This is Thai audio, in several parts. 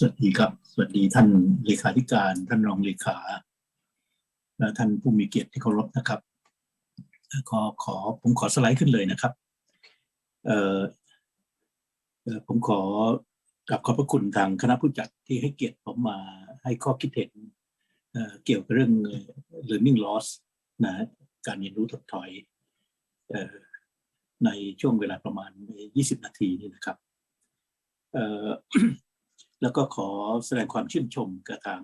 สวัสดีครับ สวัสดีท่านเลขาธิการ ท่านรองเลขา และท่านผู้มีเกียรติที่เคารพนะครับขอขอผมขอสไลด์ขึ้นเลยนะครับเอ่อเออผมขอกลับขอบพระคุณทางคณะผู้จัดที่ให้เกียรติผมมาให้ข้อคิดเห็นเเกี่ยวกับเรื่อง learning loss นะการเรียนรู้ถดถอยออในช่วงเวลาประมาณ 20 นาทีนี่นะครับ แล้วก็ขอแสดงความชื่นชมกับทาง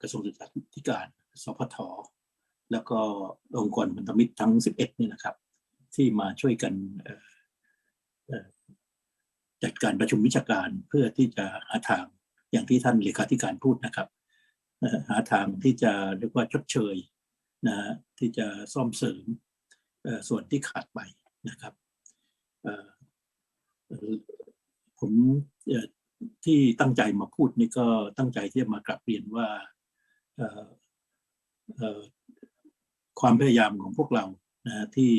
กระทรวงศึกษาธิการ สพท แล้วก็องค์กรพันธมิตรทั้ง 11 นี่นะครับ ที่มาช่วยกันจัดการประชุมวิชาการเพื่อที่จะหาทางอย่างที่ท่านเลขาธิการพูดนะครับหาทางที่จะเรียกว่าชดเชยนะที่จะซ่อมเสริมส่วนที่ขาดไปนะครับผมเที่ตั้งใจมาพูดนี่ก็ตั้งใจที่จะมากลับเรียนว่าความพยายามของพวกเรานะที่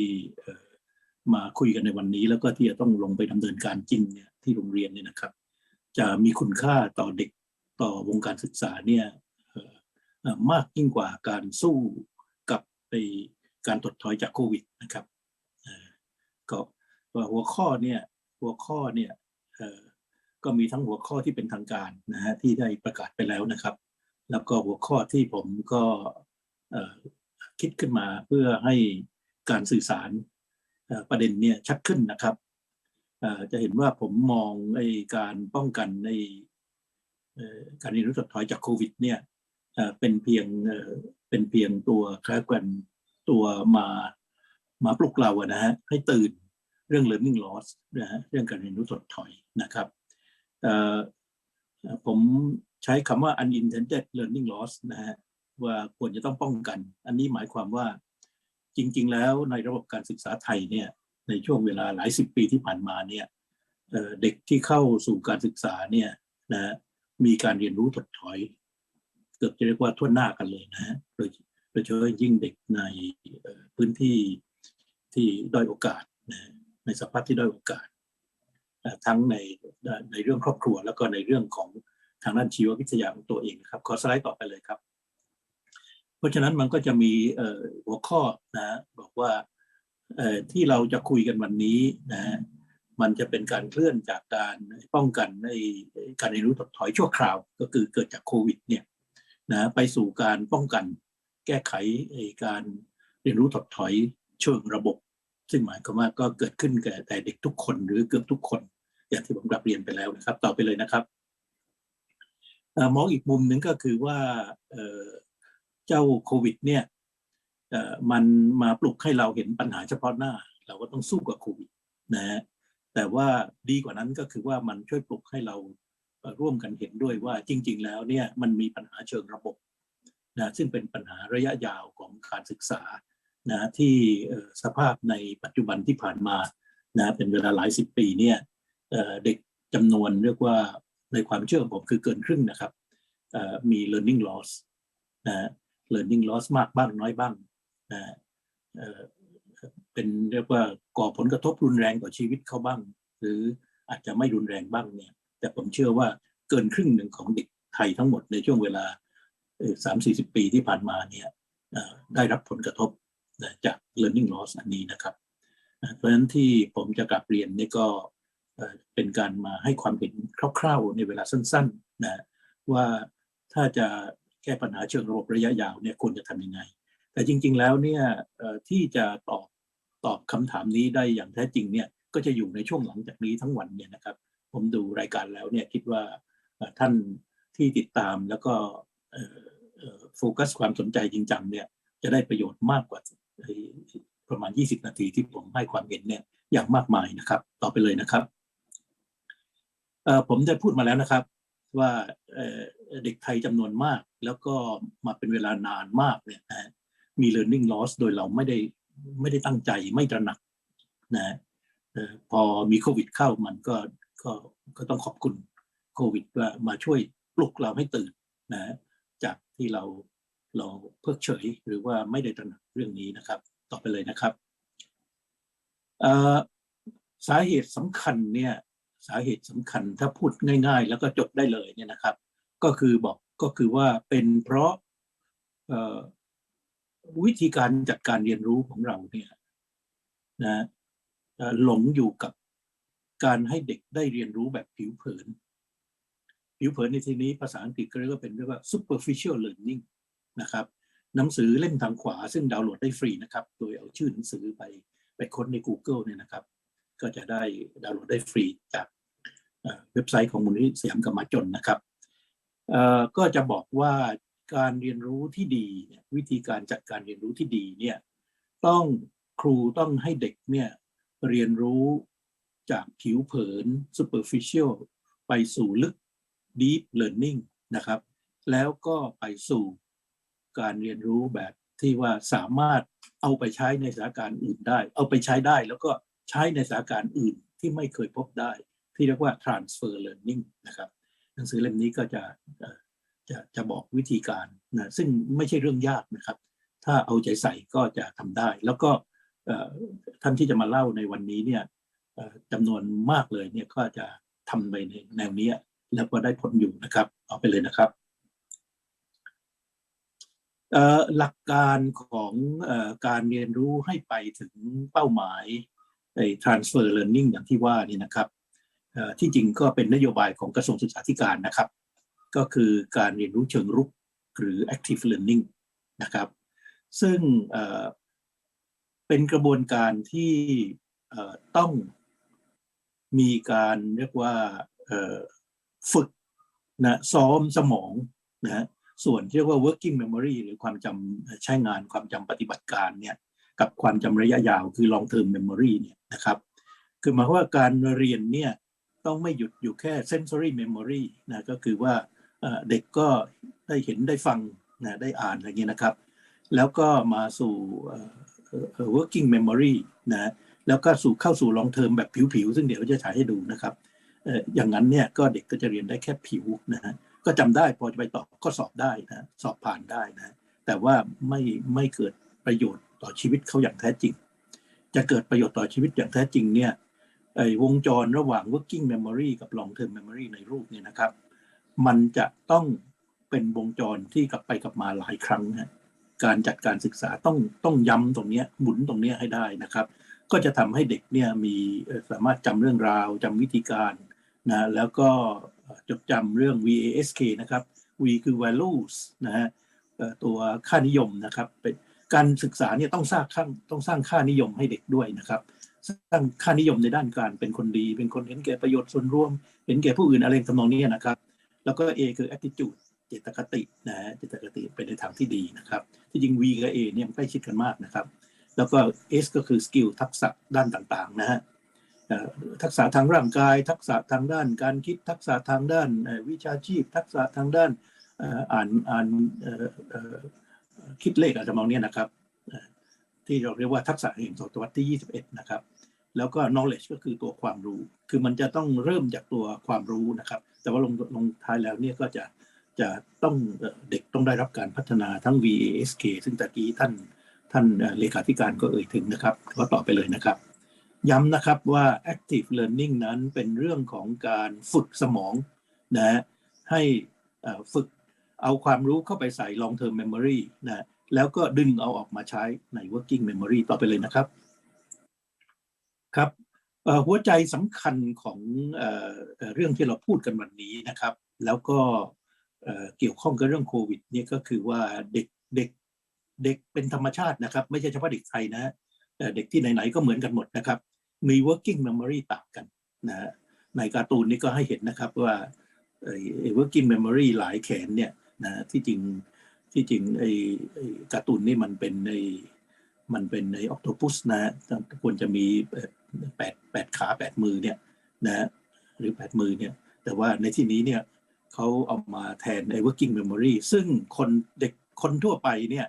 มาคุยกันในวันนี้ แล้วก็ที่จะต้องลงไปดำเนินการจริงเนี่ยที่โรงเรียนเนี่ยนะครับ จะมีคุณค่าต่อเด็กต่อวงการศึกษาเนี่ยมากยิ่งกว่าการสู้กับไปการถดถอยจากโควิดนะครับก็ว่าหัวข้อเนี่ยหัวข้อเนี่ย ก็มีทั้งหัวข้อที่เป็นทางการนะฮะที่ได้ประกาศไปแล้วนะครับ แล้วก็หัวข้อที่ผมก็คิดขึ้นมาเพื่อให้การสื่อสารประเด็นเนี่ยชัดขึ้นนะครับจะเห็นว่าผมมองไอ้การป้องกันในการเรียนรู้ถดถอยจากโควิดเนี่ยเป็นเพียงเป็นเพียงตัวคล้ายกันตัวมามาปลุกเราอะนะฮะให้ตื่นเรื่อง learning loss นะฮะเรื่องการเรียนรู้ถดถอยนะครับ ผมใช้คำว่า unintended learning loss นะฮะว่าควรจะต้องป้องกัน อันนี้หมายความว่าจริง ๆ แล้วในระบบการศึกษาไทยเนี่ยในช่วงเวลาหลายสิบปีที่ผ่านมาเนี่ยเเด็กที่เข้าสู่การศึกษาเนี่ยนะมีการเรียนรู้ถดถอย เกือบจะเรียกว่าทั่วหน้ากันเลยนะฮะโดยโดยเฉพาะยิ่งเด็กในพื้นที่ที่ด้อยโอกาสนะในสภาพที่ด้อยโอกาส ทั้งในในเรื่องครอบครัว แล้วก็ในเรื่องของทางด้านชีววิทยาของตัวเองนะครับขอสไลด์ต่อไปเลยครับ เพราะฉะนั้นมันก็จะมีหัวข้อนะบอกว่าที่เราจะคุยกันวันนี้นะมันจะเป็นการเคลื่อนจากการป้องกันในการเรียนรู้ถดถอยชั่วคราว ก็คือเกิดจากโควิดเนี่ยนะไปสู่การป้องกันแก้ไขการเรียนรู้ถดถอยเชิงระบบ ซึ่งหมายความว่าก็เกิดขึ้นแก่แต่เด็กทุกคนหรือเกือบทุกคน อย่างที่ผมกลับเรียนไปแล้วนะครับ ต่อไปเลยนะครับมองอีกมุมหนึ่งก็คือว่าเจ้าโควิด เนี่ยมันมาปลุกให้เราเห็นปัญหาเฉพาะหน้า เราก็ต้องสู้กับโควิดนะฮะแต่ว่าดีกว่านั้นก็คือว่ามันช่วยปลุกให้เราร่วมกันเห็นด้วยว่าจริง ๆ แล้วเนี่ยมันมีปัญหาเชิงระบบนะซึ่งเป็นปัญหาระยะยาวของการศึกษา นะที่สภาพในปัจจุบันที่ผ่านมานะเป็นเวลาหลายสิบปีเนี่ยเด็กจำนวนเรียกว่าในความเชื่อของผมคือเกินครึ่งนะครับมี learning loss นะ learning loss มากบ้างน้อยบ้างนะเอ่อเป็นเรียกว่าก่อผลกระทบรุนแรงต่อชีวิตเขาบ้าง หรืออาจจะไม่รุนแรงบ้างเนี่ยแต่ผมเชื่อว่าเกินครึ่งหนึ่งของเด็กไทยทั้งหมดในช่วงเวลาสามสี่สิบปีที่ผ่านมาเนี่ยได้รับผลกระทบ จาก learning loss อันนี้นะครับเพราะฉะนั้นที่ผมจะกลับเรียนนี่ก็เป็นการมาให้ความเห็นคร่าวๆในเวลาสั้นๆนะว่าถ้าจะแก้ปัญหาเชิงระบบระยะยาวเนี่ยควรจะทำยังไง แต่จริงๆแล้วเนี่ยที่จะตอบตอบคำถามนี้ได้อย่างแท้จริงเนี่ยก็จะอยู่ในช่วงหลังจากนี้ทั้งวันเนี่ยนะครับ ผมดูรายการแล้วเนี่ยคิดว่าท่านที่ติดตามแล้วก็โฟกัสความสนใจจริงจังเนี่ยจะได้ประโยชน์มากกว่า ประมาณ 20 นาทีที่ผมให้ความเห็นเนี่ยอย่างมากมายนะครับ ต่อไปเลยนะครับผมได้พูดมาแล้วนะครับ ว่าเเด็กไทยจำนวนมาก แล้วก็มาเป็นเวลานานมากเนี่ยนะมี learning loss โดยเราไม่ได้ไม่ได้ตั้งใจไม่ตระหนักนะออพอมีโควิดเข้ามันก็ก็ก็ต้องขอบคุณโควิดว่ามาช่วยปลุกเราให้ตื่นนะจากที่เราเราเพิกเฉยหรือว่าไม่ได้ตระหนักเรื่องนี้นะครับ ต่อไปเลยนะครับสาเหตุสำคัญเนี่ยสาเหตุสำคัญถ้าพูดง่าย ๆ แล้วก็จบได้เลยเนี่ยนะครับ ก็คือบอกก็คือว่าเป็นเพราะวิธีการจัดการเรียนรู้ของเราเนี่ยนะหลงอยู่กับการให้เด็กได้เรียนรู้แบบผิวเผิน ผิวเผินในที่นี้ภาษาอังกฤษก็เรียกว่าเป็นเรียกว่า superficial learning นะครับ หนังสือเล่มทางขวา ซึ่งดาวน์โหลดได้ฟรีนะครับ โดยเอาชื่อหนังสือไปไปค้นใน Google เนี่ยนะครับ ก็จะได้ดาวน์โหลดได้ฟรีจากเว็บไซต์ของมูลนิธิสยามกรรมจนนะครับก็จะบอกว่าการเรียนรู้ที่ดี วิธีการจัดการเรียนรู้ที่ดีเนี่ยต้องครูต้องให้เด็กเนี่ยเรียนรู้จากผิวเผิน superficial ไปสู่ลึก deep learning นะครับ แล้วก็ไปสู่ การเรียนรู้แบบที่ว่าสามารถเอาไปใช้ในสถานการณ์อื่นได้ เอาไปใช้ได้แล้วก็ใช้ในสถานการณ์อื่นที่ไม่เคยพบได้ ที่เรียกว่า transfer learning นะครับ หนังสือเล่มนี้ก็จะจะจะบอกวิธีการนะซึ่งไม่ใช่เรื่องยากนะครับ ถ้าเอาใจใส่ก็จะทำได้ แล้วก็ท่านที่จะมาเล่าในวันนี้เนี่ยจำนวนมากเลยเนี่ยก็จะทำไปในแนวนี้แล้วก็ได้ผลอยู่นะครับ เอาไปเลยนะครับ หลักการของอการเรียนรู้ให้ไปถึงเป้าหมายไอ้ transfer learning อย่างที่ว่านี่นะครับที่จริงก็เป็นนโยบายของกระทรวงศึกษาธิการนะครับ ก็คือการเรียนรู้เชิงรุกหรือ active learning นะครับ ซึ่งเป็นกระบวนการที่ต้องมีการเรียกว่าฝึกนะซ้อมสมองนะฮะ ส่วนที่เรียกว่า working memory หรือความจำใช้งานความจำปฏิบัติการเนี่ยกับความจำระยะยาวคือ long term memory เนี่ยนะครับคือหมายความว่าการเรียนเนี่ยต้องไม่หยุดอยู่แค่ sensory memory นะก็คือว่าเด็กก็ได้เห็นได้ฟังนะได้อ่านอะไรเงี้ยนะครับ แล้วก็มาสู่ working memory นะแล้วก็สู่เข้าสู่ long term แบบผิวๆ ซึ่งเดี๋ยวจะฉายให้ดูนะครับอย่างนั้นเนี่ยก็เด็กก็จะเรียนได้แค่ผิวนะฮะ ก็จำได้พอจะไปตอบก็สอบได้นะสอบผ่านได้นะแต่ว่าไม่ไม่เกิดประโยชน์ต่อชีวิตเขาอย่างแท้จริง จะเกิดประโยชน์ต่อชีวิตอย่างแท้จริงเนี่ยไอ้วงจรระหว่าง working memory กับ long term memory ในรูปเนี่ยนะครับ มันจะต้องเป็นวงจรที่กลับไปกลับมาหลายครั้งนะการจัดการศึกษาต้องต้องย้ำตรงนี้หมุนตรงนี้ให้ได้นะครับ ก็จะทำให้เด็กเนี่ยมีสามารถจำเรื่องราวจำวิธีการนะแล้วก็ จดจำเรื่อง VASK นะครับ V คือ values นะฮะตัวค่านิยมนะครับเป็นการศึกษาเนี่ยต้องสร้างข้างต้องสร้างค่านิยมให้เด็กด้วยนะครับ สร้างค่านิยมในด้านการเป็นคนดี เป็นคนเห็นแก่ประโยชน์ส่วนรวม เห็นแก่ผู้อื่นอะไรทำนองนี้นะครับ แล้วก็ A คือ attitude เจตคตินะฮะเจตคติเป็นในทางที่ดีนะครับ ที่จริง V กับ A เนี่ยมันใกล้ชิดกันมากนะครับ แล้วก็ S ก็คือสกิลทักษะด้านต่างๆนะฮะ ทักษะทางร่างกาย ทักษะทางด้านการคิดทักษะทางด้านวิชาชีพ ทักษะทางด้านอ่านอ่านคิดเลขอะไรทำนองเนี้ยนะครับ ที่เราเรียกว่าทักษะแห่งศตวรรษที่ 21 นะครับ แล้วก็ knowledge ก็คือตัวความรู้ คือมันจะต้องเริ่มจากตัวความรู้นะครับ แต่ว่าลงลงท้ายแล้วเนี่ยก็จะจะต้องเด็กต้องได้รับการพัฒนาทั้ง VASK ซึ่งตะกี้ท่านท่านเอ่อเลขาธิการก็เอ่ยถึงนะครับ ก็ต่อไปเลยนะครับ ย้ำนะครับว่า active learning นั้นเป็นเรื่องของการฝึกสมองนะให้ฝึกเอาความรู้เข้าไปใส่ long term memory นะแล้วก็ดึงเอาออกมาใช้ใน working memory ต่อไปเลยนะครับครับหัวใจสำคัญของเออเรื่องที่เราพูดกันวันนี้นะครับ แล้วก็เกี่ยวข้องกับเรื่องโควิดนี่ก็คือว่าเด็กเด็กเด็กเป็นธรรมชาตินะครับ ไม่ใช่เฉพาะเด็กไทยนะเด็กที่ไหนๆก็เหมือนกันหมดนะครับ มี working memory ต่างกันนะฮะในการ์ตูนนี้ก็ให้เห็นนะครับว่าไอ้ working memory หลายแขนเนี่ยนะที่จริงที่จริงไอ้การ์ตูนนี่มันเป็นไอ้มันเป็นไอ้ออ t โ p ปุสนะควรจะมีแปดแปดขาแปดมือเนี่ยนะหรือแปดมือเนี่ยแต่ว่าในที่นี้เนี่ยเขาเอามาแทนไอ้ working memory ซึ่งคนเด็กคนทั่วไปเนี่ย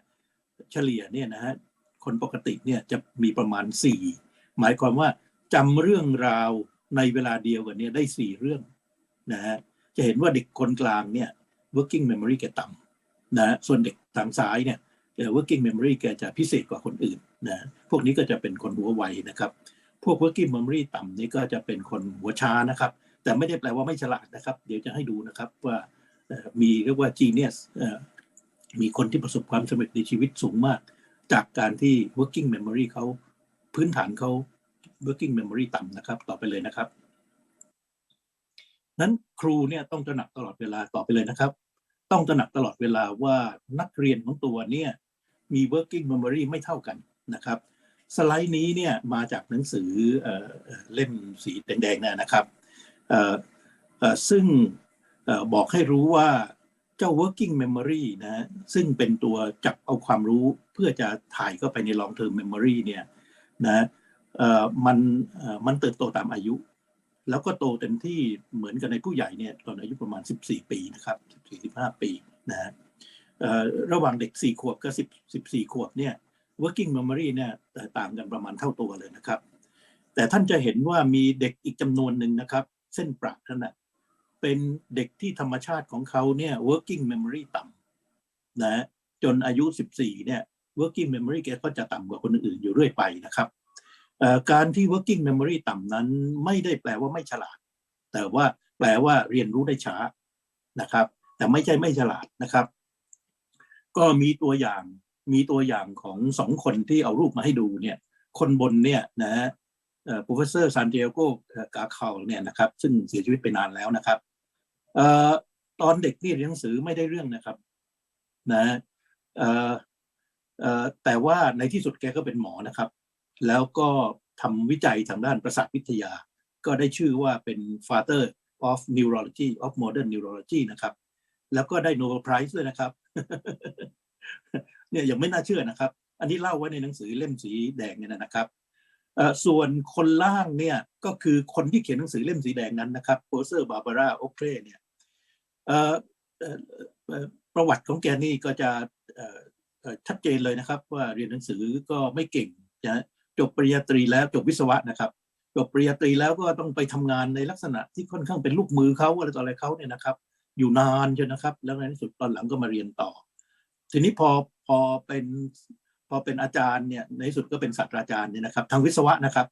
เฉลี่ยเนี่ยนะฮะคนปกติเนี่ยจะมีประมาณสี่ หมายความว่าจำเรื่องราวในเวลาเดียวกันเนี่ยได้สี่เรื่องนะฮะจะเห็นว่าเด็กคนกลางเนี่ย working memory แกต่ำนะฮะส่วนเด็กทางซ้ายเนี่ย working memory แกจะพิเศษกว่าคนอื่นนะพวกนี้ก็จะเป็นคนหัวไวนะครับ พวก working memory ต่ำนี่ก็จะเป็นคนหัวช้านะครับ แต่ไม่ได้แปลว่าไม่ฉลาดนะครับ เดี๋ยวจะให้ดูนะครับว่ามีเรียกว่า genius อ่อมีคนที่ประสบความสำเร็จในชีวิตสูงมาก จากการที่ working memory เขา พื้นฐานเขา working memory ต่ำนะครับ ต่อไปเลยนะครับนั้นครูเนี่ยต้องตระหนักตลอดเวลาต่อไปเลยนะครับ ต้องตระหนักตลอดเวลาว่านักเรียนของตัวเนี่ยมี working memory ไม่เท่ากันนะครับ สไลด์นี้เนี่ยมาจากหนังสือเอเล่มสีแดงๆเนยนะครับซึ่งออบอกให้รู้ว่าเจ้า working memory นะซึ่งเป็นตัวจับเอาความรู้เพื่อจะถ่ายเข้าไปใน long term memory เนี่ย นะมันมันเติบโตตามอายุ แล้วก็โตเต็มที่เหมือนกันในผู้ใหญ่เนี่ยตอนอายุประมาณ 14 ปีนะครับ14-15 ปีนะฮะระหว่างเด็ก 4 ขวบกับ10 14 ขวบเนี่ย working memory เนี่ยต่างกันประมาณเท่าตัวเลยนะครับ แต่ท่านจะเห็นว่ามีเด็กอีกจำนวนหนึ่งนะครับ เส้นประนั่นนะเป็นเด็กที่ธรรมชาติของเขาเนี่ย working memory ต่ำนะจนอายุ 14 เนี่ย working memory แกก็จะต่ำกว่าคนอื่นอยู่เรื่อยไปนะครับการที่ working memory ต่ำนั้นไม่ได้แปลว่าไม่ฉลาด แต่ว่าแปลว่าเรียนรู้ได้ช้านะครับ แต่ไม่ใช่ไม่ฉลาดนะครับ ก็มีตัวอย่างมีตัวอย่างของสองคนที่เอารูปมาให้ดูเนี่ย คนบนเนี่ยนะฮะ professor Santiago กาคาเนี่ยนะครับ ซึ่งเสียชีวิตไปนานแล้วนะครับตอนเด็กนี่เรียนหนังสือไม่ได้เรื่องนะครับนะ แต่ว่าในที่สุดแกก็เป็นหมอนะครับ แล้วก็ทำวิจัยทางด้านประสาทวิทยา ก็ได้ชื่อว่าเป็น father of neurology of modern neurology นะครับ แล้วก็ได้ Nobel Prize ด้วยนะครับ เนี่ยยังไม่น่าเชื่อนะครับ อันนี้เล่าไว้ในหนังสือเล่มสีแดงเนี่ยนะครับ ส่วนคนล่างเนี่ยก็คือคนที่เขียนหนังสือเล่มสีแดงนั้นนะครับโปรเซอร์บาบาร่าโอเครเนี่ยประวัติของแกนี่ก็จะ ชัดเจนเลยนะครับ ว่าเรียนหนังสือก็ไม่เก่งนะจบปริญญาตรีแล้วจบวิศวะนะครับจบปริญญาตรีแล้วก็ต้องไปทำงานในลักษณะที่ค่อนข้างเป็นลูกมือเขาอะไรต่ออะไรเขาเนี่ยนะครับ อยู่นานจนนะครับ แล้วในที่สุดตอนหลังก็มาเรียนต่อ ทีนี้พอพอเป็นพอเป็นอาจารย์เนี่ยในที่สุดก็เป็นศาสตราจารย์เนี่ยนะครับ ทางวิศวะนะครับ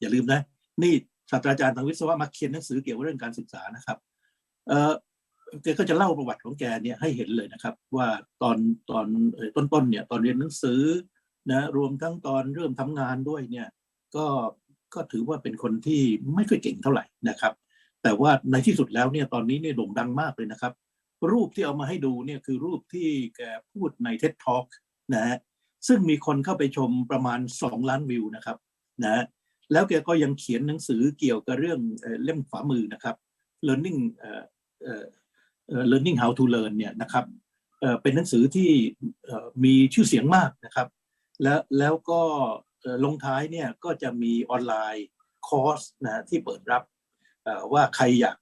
อย่าลืมนะนี่ศาสตราจารย์ทางวิศวะมาเขียนหนังสือเกี่ยวกับเรื่องการศึกษานะครับเออ แกก็จะเล่าประวัติของแกเนี่ยให้เห็นเลยนะครับ ว่าตอนตอนต้นๆเนี่ยตอนเรียนหนังสือนะรวมทั้งตอนเริ่มทำงานด้วยเนี่ยก็ก็ถือว่าเป็นคนที่ไม่ค่อยเก่งเท่าไหร่นะครับ แต่ว่าในที่สุดแล้วเนี่ยตอนนี้เนี่ยโด่งดังมากเลยนะครับ รูปที่เอามาให้ดูเนี่ยคือรูปที่แกพูดใน TED Talk นะฮะซึ่งมีคนเข้าไปชมประมาณ 2 ล้านวิวนะครับนะฮะแล้วแกก็ยังเขียนหนังสือเกี่ยวกับเรื่องเล่มขวามือนะครับ learning learning how to learn เนี่ยนะครับเป็นหนังสือที่มีชื่อเสียงมากนะครับ แล้วแล้วก็ลงท้ายเนี่ยก็จะมีออนไลน์คอร์สนะที่เปิดรับว่าใครอยาก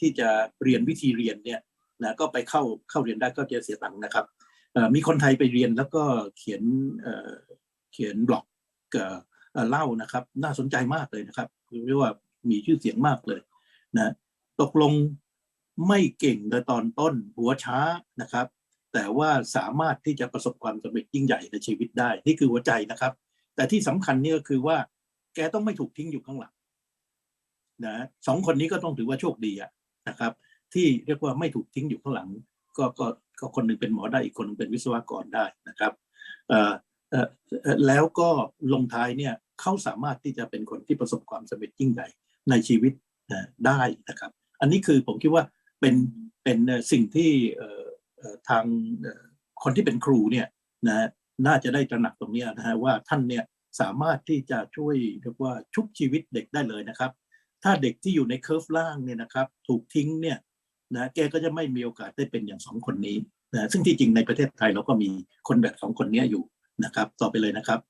ที่จะเรียนวิธีเรียนเนี่ยนะก็ไปเข้าเข้าเรียนได้ก็จะเสียตังค์นะครับมีคนไทยไปเรียนแล้วก็เขียนเขียนบล็อกเอ่อเอ่อเล่านะครับ น่าสนใจมากเลยนะครับเรียกว่ามีชื่อเสียงมากเลยนะตกลง ไม่เก่งในตอนต้นหัวช้านะครับ แต่ว่าสามารถที่จะประสบความสำเร็จยิ่งใหญ่ในชีวิตได้ นี่คือหัวใจนะครับ แต่ที่สำคัญนี่ก็คือว่า แกต้องไม่ถูกทิ้งอยู่ข้างหลังนะสองคนนี้ก็ต้องถือว่าโชคดีอะนะครับ ที่เรียกว่าไม่ถูกทิ้งอยู่ข้างหลัง ก็ก็ก็คนหนึ่งเป็นหมอได้อีกคนนึงเป็นวิศวกรได้นะครับเอ่อเอ่อแล้วก็ลงท้ายเนี่ยเขาสามารถที่จะเป็นคนที่ประสบความสำเร็จยิ่งใหญ่ในชีวิตได้นะครับ อันนี้คือผมคิดว่า เป็นเป็นสิ่งที่ทางคนที่เป็นครูเนี่ยนะน่าจะได้ตระหนักตรงเนี้ยนะฮะว่าท่านเนี่ยสามารถที่จะช่วยเรียกว่าชุบชีวิตเด็กได้เลยนะครับ ถ้าเด็กที่อยู่ในเคอร์ฟล่างเนี่ยนะครับ ถูกทิ้งเนี่ยนะแกก็จะไม่มีโอกาสได้เป็นอย่างสองคนนี้นะซึ่งที่จริงในประเทศไทยเราก็มีคนแบบสองคนนี้อยู่นะครับ ต่อไปเลยนะครับ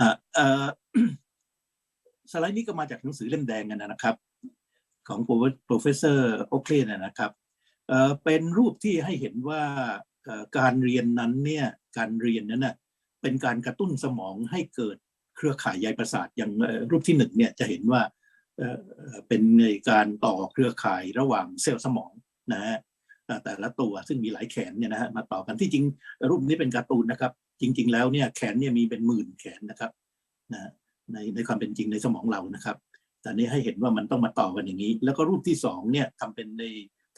อ่าเออสไลด์นี้ก็มาจากหนังสือเล่มแดงกันนะครับ ของ professor Oakley นะนะครับเอ่อเป็นรูปที่ให้เห็นว่าการเรียนนั้นเนี่ยการเรียนนั้นน่ะเป็นการกระตุ้นสมองให้เกิดเครือข่ายใยประสาทอย่างรูปที่หนึ่งเนี่ยจะเห็นว่าเอ่อเป็นในการต่อเครือข่ายระหว่างเซลล์สมองนะฮะแต่ละตัวซึ่งมีหลายแขนเนี่ยนะฮะมาต่อกันที่จริง รูปนี้เป็นการ์ตูนนะครับ จริง ๆ แล้วเนี่ยแขนเนี่ยมีเป็นหมื่นแขนนะครับนะในในความเป็นจริงในสมองเรานะครับ แต่นี้ให้เห็นว่ามันต้องมาต่อกันอย่างนี้ แล้วก็รูปที่สองเนี่ยทำเป็นใน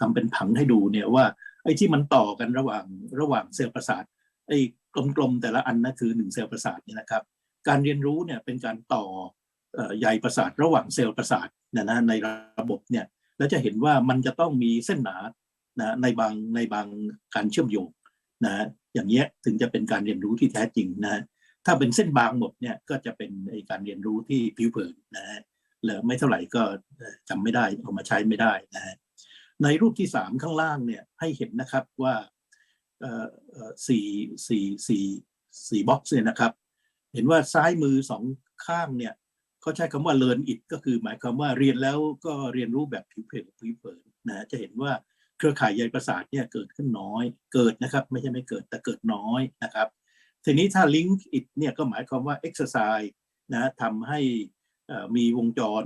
ทำเป็นผังให้ดูเนี่ยว่าไอ้ที่มันต่อกันระหว่างระหว่างเซลล์ประสาทไอ้กลมๆแต่ละอันนะคือหนึ่งเซลล์ประสาทเนี่ยนะครับ การเรียนรู้เนี่ยเป็นการต่อเอ่อใยประสาทระหว่างเซลล์ประสาทนยนะในระบบเนี่ยแล้วจะเห็นว่ามันจะต้องมีเส้นหนานะในบางในบางการเชื่อมโยงนะอย่างเงี้ยถึงจะเป็นการเรียนรู้ที่แท้จริงนะถ้าเป็นเส้นบางหมดเนี่ยก็จะเป็นไอ้การเรียนรู้ที่ผิวเผินนะฮะ เหลือไม่เท่าไหร่ก็จำไม่ได้เอามาใช้ไม่ได้นะฮะในรูปที่สามข้างล่างเนี่ยให้เห็นนะครับว่าเอ่อสี่สี่สี่สี่บ็อกซ์เนี่ยนะครับ เห็นว่าซ้ายมือสองข้างเนี่ยเขาใช้คำว่า learn it ก็คือหมายความว่าเรียนแล้วก็เรียนรู้แบบผิวเผินผิวเผินนะจะเห็นว่าเครือข่ายใยประสาทเนี่ยเกิดขึ้นน้อย เกิดนะครับ ไม่ใช่ไม่เกิดแต่เกิดน้อยนะครับ ทีนี้ถ้า link it เนี่ยก็หมายความว่า exercise นะทำให้ มีวงจร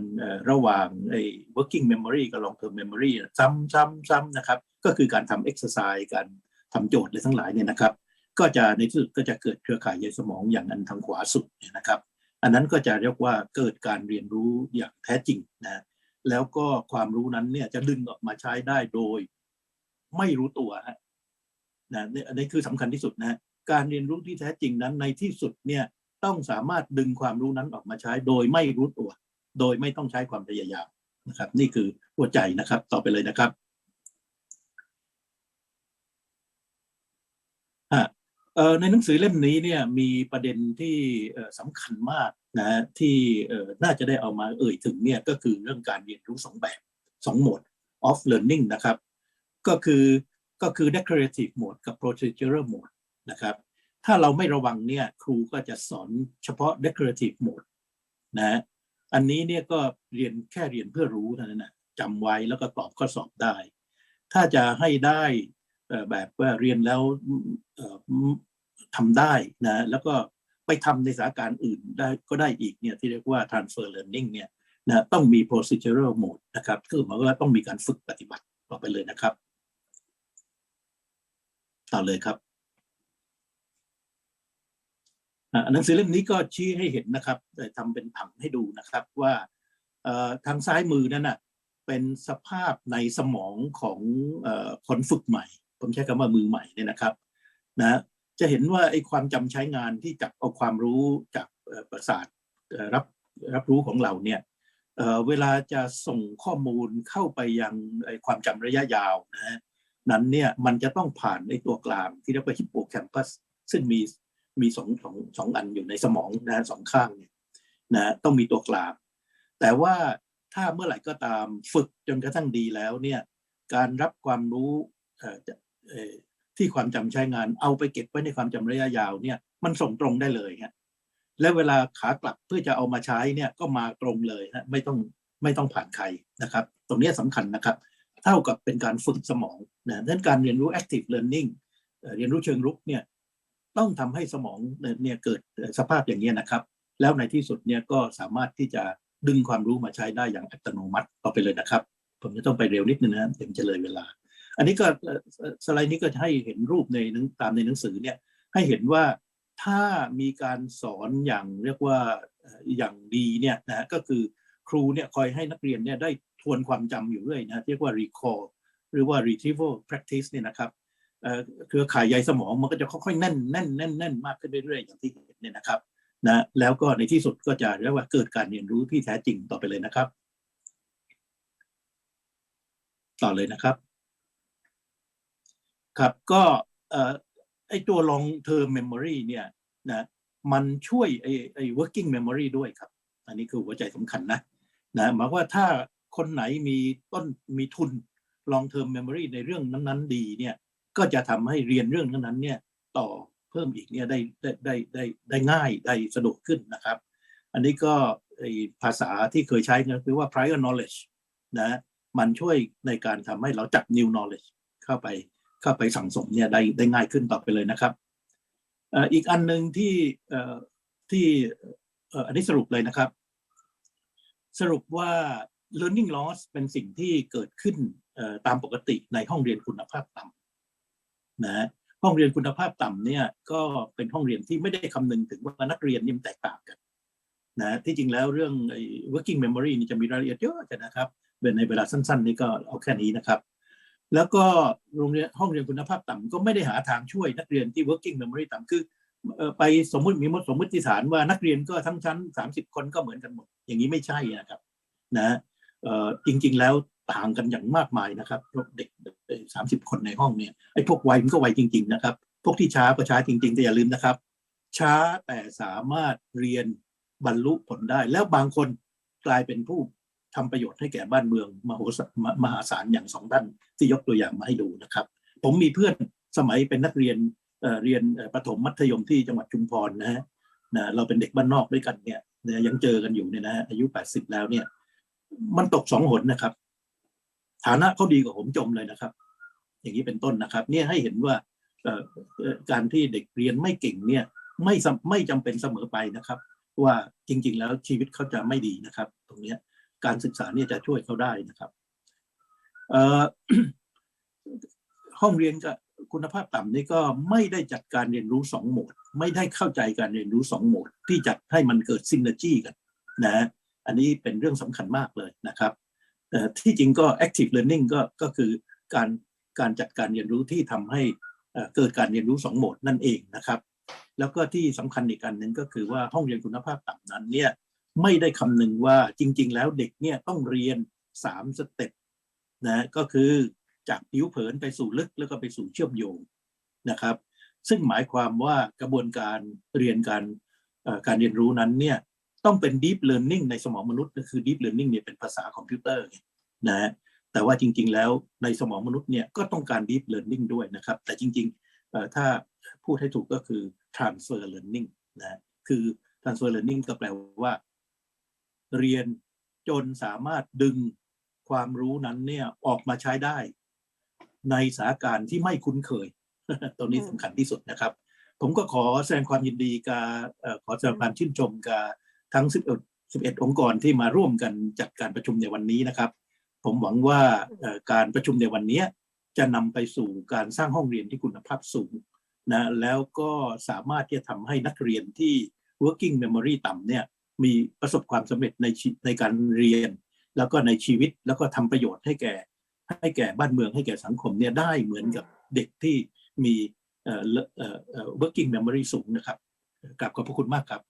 ระหว่างไอ้ working memory กับ long term memory ซ้ำซ้ำซ้ำนะครับ ก็คือการทำ exercise การทำโจทย์อะไรทั้งหลายเนี่ยนะครับ ก็จะในที่สุดก็จะเกิดเครือข่ายใยสมองอย่างอันทางขวาสุดเนี่ยนะครับ อันนั้นก็จะเรียกว่าเกิดการเรียนรู้อย่างแท้จริงนะแล้วก็ความรู้นั้นเนี่ยจะดึงออกมาใช้ได้โดย ไม่รู้ตัวฮะนะนี่อันนี้คือสำคัญที่สุดนะการเรียนรู้ที่แท้จริงนั้นในที่สุดเนี่ย ต้องสามารถดึงความรู้นั้นออกมาใช้ โดยไม่รู้ตัว โดยไม่ต้องใช้ความพยายามนะครับ นี่คือหัวใจนะครับ ต่อไปเลยนะครับในหนังสือเล่มนี้เนี่ยมีประเด็นที่สำคัญมากนะที่น่าจะได้เอามาเอ่ยถึงเนี่ยก็คือเรื่องการเรียนรู้สองแบบสองโหมด of learning นะครับ ก็คือก็คือ declarative mode กับ procedural mode นะครับ ถ้าเราไม่ระวังเนี่ยครูก็จะสอนเฉพาะ declarative mode นะฮะอันนี้เนี่ยก็เรียนแค่เรียนเพื่อรู้เท่านั้นนะจำไว้แล้วก็ตอบข้อสอบได้ ถ้าจะให้ได้แบบว่าเรียนแล้วทำได้นะแล้วก็ไปทำในสถานการณ์อื่นได้ก็ได้อีกเนี่ยที่เรียกว่า transfer learning เนี่ยนะต้องมี procedural mode นะครับคือหมายว่าต้องมีการฝึกปฏิบัติต่อไปเลยนะครับ ต่อเลยครับอ่า หนังสือเล่มนี้ก็ชี้ให้เห็นนะครับแต่ทำเป็นผังให้ดูนะครับว่าทางซ้ายมือนั่นน่ะเป็นสภาพในสมองของคนฝึกใหม่ ผมใช้คำว่ามือใหม่เนี่ยนะครับนะจะเห็นว่าไอ้ความจำใช้งานที่จับเอาความรู้จากประสาทรับรับรู้ของเราเนี่ยเวลาจะส่งข้อมูลเข้าไปยังไอ้ความจำระยะยาวนะฮะนั้นเนี่ยมันจะต้องผ่านไอ้ตัวกลางที่เรียกว่าฮิปโปแคมปัสซึ่งมี มีสองสองสองอันอยู่ในสมองนะฮะสองข้างเนี่ยนะต้องมีตัวกลางแต่ว่าถ้าเมื่อไหร่ก็ตามฝึกจนกระทั่งดีแล้วเนี่ยการรับความรู้ที่ความจำใช้งานเอาไปเก็บไว้ในความจำระยะยาวเนี่ยมันส่งตรงได้เลยฮะและเวลาขากลับเพื่อจะเอามาใช้เนี่ยก็มาตรงเลยฮะไม่ต้องไม่ต้องผ่านใครนะครับ ตรงนี้สำคัญนะครับ เท่ากับเป็นการฝึกสมองนะดังนั้นการเรียนรู้ active learning เอ่อเรียนรู้เชิงรุกเนี่ย ต้องทำให้สมองเนี่ยเกิดสภาพอย่างนี้นะครับ แล้วในที่สุดเนี่ยก็สามารถที่จะดึงความรู้มาใช้ได้อย่างอัตโนมัติต่อไปเลยนะครับ ผมจะต้องไปเร็วนิดนึงนะเดี๋ยวจะเลยเวลา อันนี้ก็สไลด์นี้ก็จะให้เห็นรูปในหนังตามในหนังสือเนี่ยให้เห็นว่าถ้ามีการสอนอย่างเรียกว่าอย่างดีเนี่ยนะฮะก็คือครูเนี่ยคอยให้นักเรียนเนี่ยได้ทวนความจำอยู่เรื่อยนะเรียกว่า recall หรือว่า retrieval practice เนี่ยนะครับ เอ่อเครือข่ายใยสมองมันก็จะค่อยๆแน่นแน่นแน่นแน่นมากขึ้นเรื่อยๆอย่างที่เห็นเนี่ยนะครับนะแล้วก็ในที่สุดก็จะเรียกว่าเกิดการเรียนรู้ที่แท้จริงต่อไปเลยนะครับ ต่อเลยนะครับ ครับก็เอ่อไอตัว long term memory เนี่ยนะมันช่วยไอไอ working memory ด้วยครับ อันนี้คือหัวใจสำคัญนะนะหมายว่าถ้าคนไหนมีต้นมีทุน long term memory ในเรื่องนั้น ๆ ดีเนี่ย ก็จะทำให้เรียนเรื่องนั้นเนี่ยต่อเพิ่มอีกเนี่ยได้ได้ได้ได้ได้ง่ายได้สะดวกขึ้นนะครับ อันนี้ก็ภาษาที่เคยใช้ก็คือว่า prior knowledge นะมันช่วยในการทำให้เราจับ new knowledge เข้าไปเข้าไปสั่งสมเนี่ยได้ได้ง่ายขึ้นต่อไปเลยนะครับอีกอันหนึ่งที่ที่อันนี้สรุปเลยนะครับ สรุปว่า learning loss เป็นสิ่งที่เกิดขึ้นตามปกติในห้องเรียนคุณภาพต่ำ นะห้องเรียนคุณภาพต่ำเนี่ยก็เป็นห้องเรียนที่ไม่ได้คำนึงถึงว่านักเรียนนี่มันแตกต่างกันนะที่จริงแล้วเรื่อง working memory นี่จะมีรายละเอียดเยอะนะครับเป็นในเวลาสั้น ๆ นี่ก็เอาแค่นี้นะครับ แล้วก็โรงเรียนห้องเรียนคุณภาพต่ำก็ไม่ได้หาทางช่วยนักเรียนที่ working memory ต่ำคือไปสมมติมีมสมมติฐานว่านักเรียนก็ทั้งชั้น 30 คนก็เหมือนกันหมด อย่างนี้ไม่ใช่นะครับนะจริง ๆ แล้ว ต่างกันอย่างมากมายนะครับเด็กสามสิบคนในห้องเนี่ยไอ้พวกไวมันก็ไวจริง ๆ นะครับ พวกที่ช้าก็ช้าจริง ๆ แต่อย่าลืมนะครับ ช้าแต่สามารถเรียนบรรลุผลได้ แล้วบางคนกลายเป็นผู้ทำประโยชน์ให้แก่บ้านเมืองมโหสมมหาศาลอย่างสองท่านที่ยกตัวอย่างมาให้ดูนะครับ ผมมีเพื่อนสมัยเป็นนักเรียนเรียนประถมมัธยมที่จังหวัดชุมพรนะฮะนะเราเป็นเด็กบ้านนอกด้วยกันเนี่ยยังเจอกันอยู่เนี่ยนะฮะอายุ 80 แล้วเนี่ย มันตกสองหนนะครับ ฐานะเขาดีกว่าผมจมเลยนะครับ อย่างนี้เป็นต้นนะครับ เนี่ยให้เห็นว่าการที่เด็กเรียนไม่เก่งเนี่ยไม่ไม่จำเป็นเสมอไปนะครับ ว่าจริง ๆ แล้วชีวิตเขาจะไม่ดีนะครับ ตรงเนี้ยการศึกษาเนี่ยจะช่วยเขาได้นะครับเอ่อห้องเรียนกับคุณภาพต่ำนี่ก็ไม่ได้จัดการเรียนรู้สองโหมด ไม่ได้เข้าใจการเรียนรู้สองโหมด ที่จัดให้มันเกิดซินเนจี้กันนะอันนี้เป็นเรื่องสำคัญมากเลยนะครับ ที่จริงก็ active learning ก็ก็คือการการจัดการเรียนรู้ที่ทำให้เกิดการเรียนรู้สองโหมดนั่นเองนะครับ แล้วก็ที่สำคัญอีกอันหนึ่งก็คือว่าห้องเรียนคุณภาพต่ำนั้นเนี่ยไม่ได้คำนึงว่าจริง ๆ แล้วเด็กเนี่ยต้องเรียนสามสเต็ปนะก็คือจากผิวเผินไปสู่ลึกแล้วก็ไปสู่เชื่อมโยงนะครับ ซึ่งหมายความว่ากระบวนการเรียนการการเรียนรู้นั้นเนี่ย ต้องเป็น deep learning ในสมองมนุษย์ก็คือ deep learning เนี่ยเป็นภาษาคอมพิวเตอร์ไงนะฮะแต่ว่าจริง ๆ แล้วในสมองมนุษย์เนี่ยก็ต้องการ deep learning ด้วยนะครับ แต่จริงๆเอ่อถ้าพูดให้ถูกก็คือ transfer learning นะคือ transfer learning ก็แปลว่า เรียนจนสามารถดึงความรู้นั้นเนี่ยออกมาใช้ได้ ในสถานการณ์ที่ไม่คุ้นเคยตรงนี้สำคัญที่สุดนะครับ ผมก็ขอแสดงความยินดีกับเอ่อขอแสดงความชื่นชมกับ ทั้ง 11 11 องค์กรที่มาร่วมกันจัดการประชุมในวันนี้นะครับ ผมหวังว่าการประชุมในวันนี้จะนำไปสู่การสร้างห้องเรียนที่คุณภาพสูงนะแล้วก็สามารถที่จะทำให้นักเรียนที่ working memory ต่ำเนี่ยมีประสบความสำเร็จในในการเรียน แล้วก็ในชีวิตแล้วก็ทำประโยชน์ให้แก่ ให้แก่บ้านเมืองให้แก่สังคมเนี่ยได้เหมือนกับเด็กที่มี working memory สูงนะครับกราบขอบพระคุณมากครับ